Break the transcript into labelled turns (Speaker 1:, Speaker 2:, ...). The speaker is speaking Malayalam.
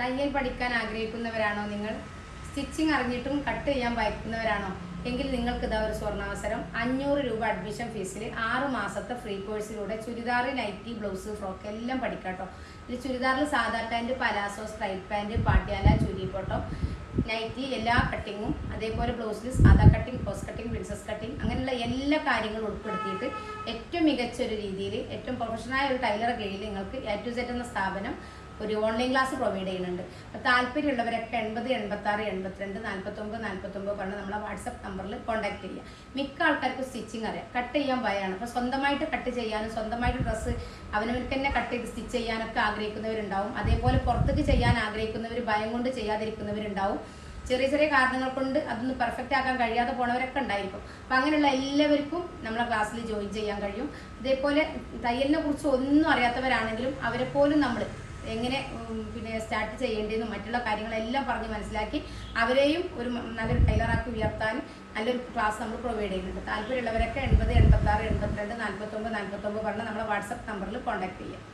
Speaker 1: തയ്യൽ പഠിക്കാൻ ആഗ്രഹിക്കുന്നവരാണോ നിങ്ങൾ? സ്റ്റിച്ചിങ് അറിഞ്ഞിട്ടും കട്ട് ചെയ്യാൻ ഭയക്കുന്നവരാണോ? എങ്കിൽ നിങ്ങൾക്ക് ഇതാ ഒരു സ്വർണാവസരം. അഞ്ഞൂറ് രൂപ അഡ്മിഷൻ ഫീസിൽ ആറ് മാസത്തെ ഫ്രീ കോഴ്സിലൂടെ ചുരിദാർ നൈറ്റി ബ്ലൗസ് ഫ്രോക്ക് എല്ലാം പഠിക്കാം പഠിക്കാട്ടോ ഇത് ചുരിദാറിൽ സാധാ pant palazzo straight pant churi ചുരിപ്പോട്ടോ nightie എല്ലാ കട്ടിങ്ങും അതേപോലെ ബ്ലൗസിൽ സാധാ cutting cross cutting princess cutting അങ്ങനെയുള്ള എല്ലാ കാര്യങ്ങളും ഉൾപ്പെടുത്തിയിട്ട് ഏറ്റവും മികച്ച ഒരു രീതിയിൽ ഏറ്റവും പ്രൊഫഷണലായ ഒരു ടൈലറെ കീഴിൽ നിങ്ങൾക്ക് എ ടു സെറ്റ് എന്ന സ്ഥാപനം ഒരു ഓൺലൈൻ ക്ലാസ് പ്രൊവൈഡ് ചെയ്യുന്നുണ്ട്. അപ്പോൾ താല്പര്യമുള്ളവരൊക്കെ എൺപത് എൺപത്തി ആറ് എൺപത്തിരണ്ട് നാൽപ്പത്തൊമ്പത് നാൽപ്പത്തൊമ്പത് പറഞ്ഞ് നമ്മളെ വാട്സപ്പ് നമ്പറിൽ കോൺടാക്ട് ചെയ്യുക. മിക്ക ആൾക്കാർക്ക് സ്റ്റിച്ചിങ് അറിയാം. കട്ട് ചെയ്യാൻ ഭയമാണ് അപ്പോൾ സ്വന്തമായിട്ട് കട്ട് ചെയ്യാനും സ്വന്തമായിട്ട് ഡ്രസ്സ് അവനവർക്ക് തന്നെ കട്ട് ചെയ്ത് സ്റ്റിച്ച് ചെയ്യാനൊക്കെ ആഗ്രഹിക്കുന്നവരുണ്ടാവും. അതേപോലെ പുറത്തേക്ക് ചെയ്യാൻ ആഗ്രഹിക്കുന്നവർ ഭയം കൊണ്ട് ചെയ്യാതിരിക്കുന്നവരുണ്ടാവും. ചെറിയ ചെറിയ കാരണങ്ങൾ കൊണ്ട് അതൊന്ന് പെർഫെക്റ്റ് ആക്കാൻ കഴിയാതെ പോണവരൊക്കെ ഉണ്ടായിരിക്കും. അപ്പം അങ്ങനെയുള്ള എല്ലാവർക്കും നമ്മളെ ക്ലാസ്സിൽ ജോയിൻ ചെയ്യാൻ കഴിയും. അതേപോലെ തയ്യലിനെ കുറിച്ച് ഒന്നും അറിയാത്തവരാണെങ്കിലും അവരെ പോലും നമ്മൾ എങ്ങനെ പിന്നെ സ്റ്റാർട്ട് ചെയ്യേണ്ടതെന്നും മറ്റുള്ള കാര്യങ്ങളെല്ലാം പറഞ്ഞ് മനസ്സിലാക്കി അവരെയും ഒരു നല്ലൊരു ടൈലറാക്കി ഉയർത്താൻ നല്ലൊരു ക്ലാസ് നമ്മൾ പ്രൊവൈഡ് ചെയ്യുന്നുണ്ട്. താല്പര്യമുള്ളവരൊക്കെ എൺപത് എൺപത്താറ് എൺപത്തിരണ്ട് നാൽപ്പത്തൊമ്പത് നാൽപ്പത്തൊമ്പത് പറഞ്ഞ് നമ്മളെ വാട്സപ്പ് നമ്പറിൽ കോൺടാക്ട് ചെയ്യാം.